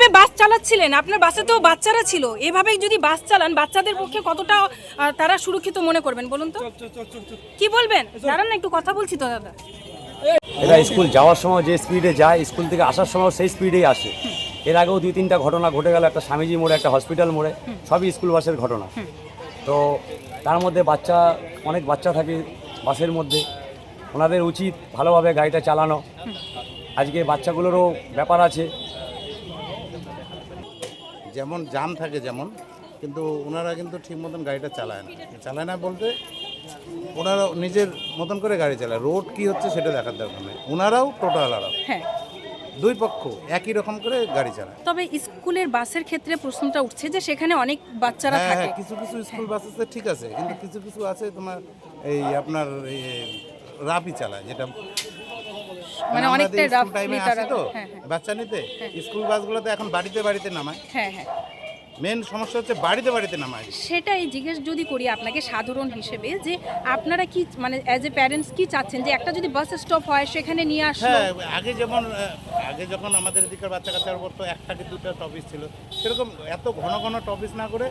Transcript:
যেভাবে বাস চালাচ্ছিলেন? আপনার বাসে তো বাচ্চারা ছিল। এভাবেই যদি বাস চালান বাচ্চাদের পক্ষে কতটা তারা সুরক্ষিত মনে করবেন বলুন তো? কি বলবেন? দাঁড়ান না একটু কথা বলছি তো দাদা। এরা স্কুল যাওয়ার সময় যে স্পিডে যায় স্কুল থেকে আসার সময় সেই স্পিডেই আসে। এর আগেও দুই তিনটা ঘটনা ঘটে গেল। একটা স্বামীজি মোড়ে একটা হসপিটাল মোড়ে। সবই স্কুল বাসের ঘটনা। তো তার মধ্যে বাচ্চা অনেক বাচ্চা থাকে বাসের মধ্যে। ওনাদের উচিত ভালোভাবে গাড়িটা চালানো। আজকে বাচ্চাগুলোরও ব্যাপার আছে। যেমন জাম থাকে যেমন কিন্তু ওনারা কিন্তু ঠিক মতন গাড়িটা চালায় না। চালায় না বলতে ওনারা নিজের মতন করে গাড়ি চালায়। রোড কি হচ্ছে সেটা দেখার দরকার নেই। ওনারাও টোটোওয়ালারাও হ্যাঁ। দুই পক্ষ একই রকম করে গাড়ি চালায়। তবে স্কুলের বাসের ক্ষেত্রে প্রশ্নটা উঠছে যে সেখানে অনেক বাচ্চারা হ্যাঁ থাকে। হ্যাঁ কিছু কিছু স্কুল বাস আছে ঠিক আছে কিন্তু কিছু কিছু আছে তোমার এই আপনার এই রাপই চালায় যেটা মানে অনেকটা roughly টাইমে আসি তো? হ্যাঁ, হ্যাঁ। বাচ্চা নিতে? স্কুল এখন বাড়িতে বাড়িতে নামায়। হ্যাঁ হ্যাঁ। মেন সমস্যা হচ্ছে বাড়িতে বাড়িতে নামায়। সেটাই জিজ্ঞেস যদি করি আপনাকে সাধারণ হিসেবে যে আপনারা কি মানে অ্যাজ এ প্যারেন্টস কি চাচ্ছেন? যে একটা যদি বাস স্টপ হয় সেখানে নিয়ে আসলো? হ্যাঁ আগে যেমন আগে যখন আমাদের এদিকের বাচ্চা কাচ্চার উপর তো একটা কি দুটা টপিস ছিল। সেরকম এত ঘন ঘন টপিস না করে